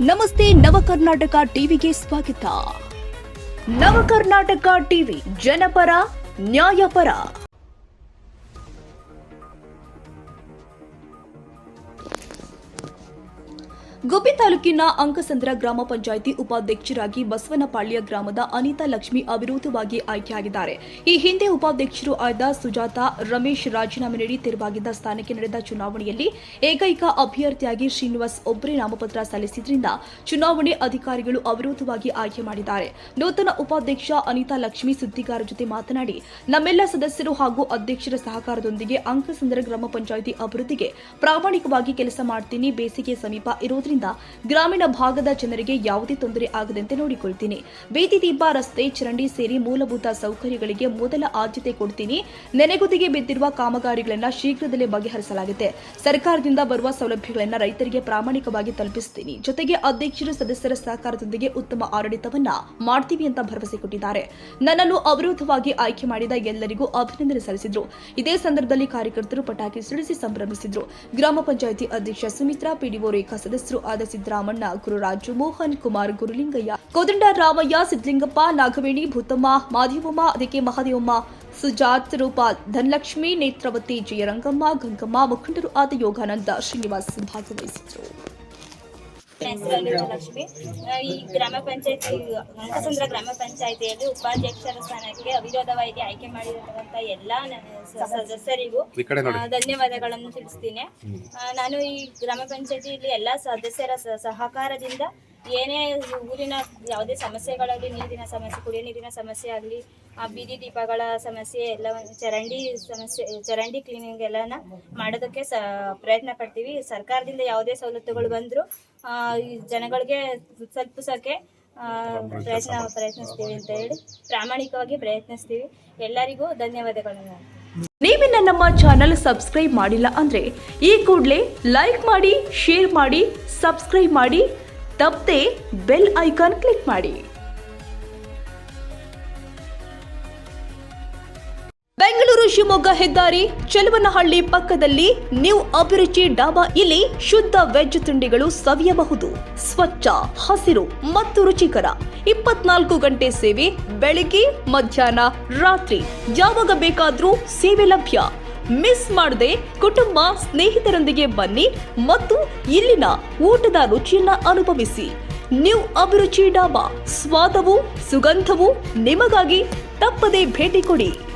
ನಮಸ್ತೆ ನವಕರ್ನಾಟಕ ಟಿವಿಗೆ ಸ್ವಾಗತ. ನವಕರ್ನಾಟಕ ಟಿವಿ ಜನಪರ ನ್ಯಾಯಪರ. ಗುಬ್ಬಿ ತಾಲೂಕಿನ ಅಂಕಸಂದ್ರ ಗ್ರಾಮ ಪಂಚಾಯಿತಿ ಉಪಾಧ್ಯಕ್ಷರಾಗಿ ಬಸವನಪಾಳ್ಯ ಗ್ರಾಮದ ಅನಿತಾ ಲಕ್ಷ್ಮಿ ಅವಿರೋಧವಾಗಿ ಆಯ್ಕೆಯಾಗಿದ್ದಾರೆ. ಈ ಹಿಂದೆ ಉಪಾಧ್ಯಕ್ಷರು ಆದ ಸುಜಾತ, ರಮೇಶ್ ರಾಜೀನಾಮೆ ನೀಡಿ ತೆರವಾಗಿದ್ದ ಸ್ಥಾನಕ್ಕೆ ನಡೆದ ಚುನಾವಣೆಯಲ್ಲಿ ಏಕೈಕ ಅಭ್ಯರ್ಥಿಯಾಗಿ ಶ್ರೀನಿವಾಸ್ ಒಬ್ಬರೇ ನಾಮಪತ್ರ ಸಲ್ಲಿಸಿದ್ರಿಂದ ಚುನಾವಣೆ ಅಧಿಕಾರಿಗಳು ಅವಿರೋಧವಾಗಿ ಆಯ್ಕೆ ಮಾಡಿದ್ದಾರೆ. ನೂತನ ಉಪಾಧ್ಯಕ್ಷ ಅನಿತಾ ಲಕ್ಷ್ಮಿ ಸುದ್ದಿಗಾರರ ಜೊತೆ ಮಾತನಾಡಿ, ನಮ್ಮೆಲ್ಲ ಸದಸ್ಯರು ಹಾಗೂ ಅಧ್ಯಕ್ಷರ ಸಹಕಾರದೊಂದಿಗೆ ಅಂಕಸಂದ್ರ ಗ್ರಾಮ ಪಂಚಾಯಿತಿ ಅಭಿವೃದ್ಧಿಗೆ ಪ್ರಾಮಾಣಿಕವಾಗಿ ಕೆಲಸ ಮಾಡ್ತೀನಿ, ಬೇಸಿಗೆ ಸಮೀಪ ಇರೋದ್ರಿಂದ ಗ್ರಾಮೀಣ ಭಾಗದ ಜನರಿಗೆ ಯಾವುದೇ ತೊಂದರೆ ಆಗದಂತೆ ನೋಡಿಕೊಳ್ತೀನಿ. ಬೀದಿ ದೀಪ, ರಸ್ತೆ, ಚರಂಡಿ ಸೇರಿ ಮೂಲಭೂತ ಸೌಕರ್ಯಗಳಿಗೆ ಮೊದಲ ಆದ್ಯತೆ ಕೊಡ್ತೀನಿ. ನೆನೆಗುದಿಗೆ ಬಿದ್ದಿರುವ ಕಾಮಗಾರಿಗಳನ್ನು ಶೀಘ್ರದಲ್ಲೇ ಬಗೆಹರಿಸಲಾಗಿದೆ ಸರ್ಕಾರದಿಂದ ಬರುವ ಸೌಲಭ್ಯಗಳನ್ನು ರೈತರಿಗೆ ಪ್ರಾಮಾಣಿಕವಾಗಿ ತಲುಪಿಸ್ತೀನಿ. ಜೊತೆಗೆ ಅಧ್ಯಕ್ಷರು, ಸದಸ್ಯರ ಸಹಕಾರದೊಂದಿಗೆ ಉತ್ತಮ ಆಡಳಿತವನ್ನ ಮಾಡ್ತೀವಿ ಅಂತ ಭರವಸೆ ಕೊಟ್ಟಿದ್ದಾರೆ. ನನ್ನನ್ನು ಅವಿರೋಧವಾಗಿ ಆಯ್ಕೆ ಮಾಡಿದ ಎಲ್ಲರಿಗೂ ಅಭಿನಂದನೆ ಸಲ್ಲಿಸಿದ್ರು. ಇದೇ ಸಂದರ್ಭದಲ್ಲಿ ಕಾರ್ಯಕರ್ತರು ಪಟಾಕಿ ಸಿಡಿಸಿ ಸಂಭ್ರಮಿಸಿದ್ರು. ಗ್ರಾಮ ಪಂಚಾಯಿತಿ ಅಧ್ಯಕ್ಷ ಸುಮಿತ್ರಾ, ಪಿಡಿಒ ರೇಖಾ ಸದಸ್ಯರು ಆದ ಸಿದ್ದರಾಮಣ್ಣ ಗುರುರಾಜು ಮೋಹನ್ ಕುಮಾರ್, ಗುರುಲಿಂಗಯ್ಯ, ಕೋದಂಡ ರಾಮಯ್ಯ ಸಿದ್ದಲಿಂಗಪ್ಪ ನಾಗವೇಣಿ, ಭೂತಮ್ಮ, ಮಾದೇವಮ್ಮ ಅದಕ್ಕೆ ಮಹಾದೇವಮ್ಮ, ಸುಜಾತ್ ರೂಪಾಲ್, ಧನಲಕ್ಷ್ಮಿ, ನೇತ್ರಾವತಿ, ಜಯರಂಗಮ್ಮ, ಗಂಗಮ್ಮ, ಮುಖಂಡರು ಆದ ಯೋಗಾನಂದ ಶ್ರೀನಿವಾಸ್ ಭಾಗವಹಿಸಿದ್ರು ನನ್ನ ಹೆಸರು ಈ ಗ್ರಾಮ ಪಂಚಾಯತಿ ಅಂಕಸಂದ್ರ ಗ್ರಾಮ ಪಂಚಾಯತಿಯಲ್ಲಿ ಉಪಾಧ್ಯಕ್ಷರ ಸ್ಥಾನಕ್ಕೆ ಅವಿರೋಧವಾಗಿ ಆಯ್ಕೆ ಮಾಡಿರುವಂತ ಎಲ್ಲ ಸದಸ್ಯರಿಗೂ ಧನ್ಯವಾದಗಳನ್ನು ತಿಳಿಸ್ತೀನಿ. ನಾನು ಈ ಗ್ರಾಮ ಪಂಚಾಯತಿಯಲ್ಲಿ ಎಲ್ಲಾ ಸದಸ್ಯರ ಸಹಕಾರದಿಂದ ಏನೇ ಊರಿನ ಯಾವುದೇ ಸಮಸ್ಯೆಗಳಾಗಲಿ, ನೀರಿನ ಸಮಸ್ಯೆ, ಕುಡಿಯೋ ನೀರಿನ ಸಮಸ್ಯೆ ಆಗಲಿ, ಆ ಬೀದಿ ದೀಪಗಳ ಸಮಸ್ಯೆ, ಎಲ್ಲ ಚರಂಡಿ ಸಮಸ್ಯೆ, ಚರಂಡಿ ಕ್ಲೀನಿಂಗ್ ಎಲ್ಲನ ಮಾಡೋದಕ್ಕೆ ಸ ಪ್ರಯತ್ನ ಪಡ್ತೀವಿ. ಸರ್ಕಾರದಿಂದ ಯಾವುದೇ ಸವಲತ್ತುಗಳು ಬಂದರೂ ಜನಗಳಿಗೆ ತಲುಪಿಸೋಕ್ಕೆ ಪ್ರಯತ್ನ ಪ್ರಯತ್ನಿಸ್ತೀವಿ ಅಂತ ಹೇಳಿ ಪ್ರಾಮಾಣಿಕವಾಗಿ ಪ್ರಯತ್ನಿಸ್ತೀವಿ. ಎಲ್ಲರಿಗೂ ಧನ್ಯವಾದಗಳನ್ನು. ನೀವಿನ್ನ ನಮ್ಮ ಚಾನೆಲ್ ಸಬ್ಸ್ಕ್ರೈಬ್ ಮಾಡಿಲ್ಲ ಅಂದ್ರೆ ಈ ಕೂಡಲೇ ಲೈಕ್ ಮಾಡಿ, ಶೇರ್ ಮಾಡಿ, ಸಬ್ಸ್ಕ್ರೈಬ್ ಮಾಡಿ. ತಪ್ಪದೆ ಬೆಲ್ ಐಕಾನ್ ಕ್ಲಿಕ್ ಮಾಡಿ. ಬೆಂಗಳೂರು ಶಿವಮೊಗ್ಗ ಹೆದ್ದಾರಿ ಚೆಲುವನಹಳ್ಳಿ ಪಕ್ಕದಲ್ಲಿ ನ್ಯೂ ಅಭಿರುಚಿ ಡಾಬಾ ಇಲ್ಲಿ ಶುದ್ಧ ವೆಜ್ ತಿಂಡಿಗಳು ಸವಿಯಬಹುದು. ಸ್ವಚ್ಛ, ಹಸಿರು ಮತ್ತು ರುಚಿಕರ. ಇಪ್ಪತ್ನಾಲ್ಕು ಗಂಟೆ ಸೇವೆ, ಬೆಳಿಗ್ಗೆ, ಮಧ್ಯಾಹ್ನ, ರಾತ್ರಿ. ಯಾವಾಗ ಬೇಕಾದ್ರೂ ಸೇವೆ ಲಭ್ಯ. ಮಿಸ್ ಮಾಡದೆ ಕುಟುಂಬ ಸ್ನೇಹಿತರೊಂದಿಗೆ ಬನ್ನಿ ಮತ್ತು ಇಲ್ಲಿನ ಊಟದ ರುಚಿಯನ್ನ ಅನುಭವಿಸಿ. ನ್ಯೂ ಅಭಿರುಚಿ ಡಾಬಾ, ಸ್ವಾದವು, ಸುಗಂಧವು ನಿಮಗಾಗಿ ತಪ್ಪದೆ ಭೇಟಿ ಕೊಡಿ.